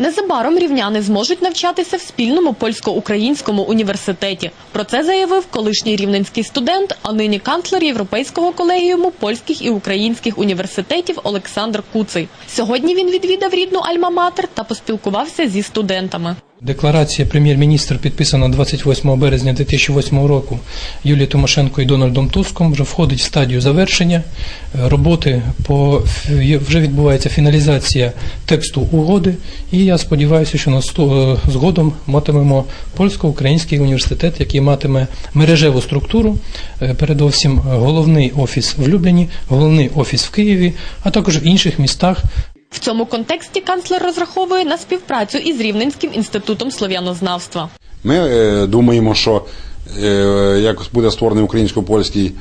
Незабаром рівняни зможуть навчатися в спільному польсько-українському університеті. Про це заявив колишній рівненський студент, а нині канцлер Європейського колегіуму польських і українських університетів Олександр Куций. Сьогодні він відвідав рідну Альма-Матер та поспілкувався зі студентами. Декларація прем'єр-міністра підписана 28 березня 2008 року Юлією Тимошенко і Дональдом Туском. Вже входить в стадію завершення Е, роботи. По вже відбувається фіналізація тексту угоди, і я сподіваюся, що насту- е, згодом матимемо польсько-український університет, який матиме мережеву структуру, е, передовсім головний офіс в Любліні, головний офіс в Києві, а також в інших містах В цьому контексті канцлер розраховує на співпрацю із Рівненським інститутом слов'янознавства. Ми е, думаємо, що е, як буде створений українсько-польський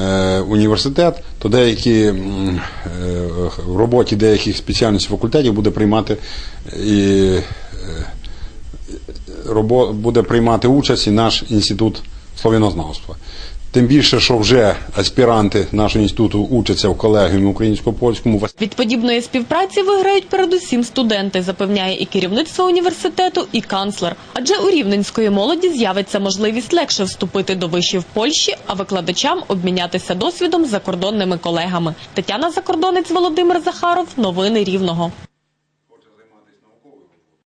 е, університет, то деякі е, в роботі деяких спеціальностей факультетів буде приймати і е, робо, буде приймати участь і наш інститут слов'янознавства. Тим більше, що вже аспіранти нашого інституту учаться в колегіумі українсько-польському. Від подібної співпраці виграють передусім студенти, запевняє і керівництво університету, і канцлер. Адже у рівненської молоді з'явиться можливість легше вступити до вишів Польщі, а викладачам обмінятися досвідом з закордонними колегами. Тетяна Закордонець, Володимир Захаров. Новини Рівного.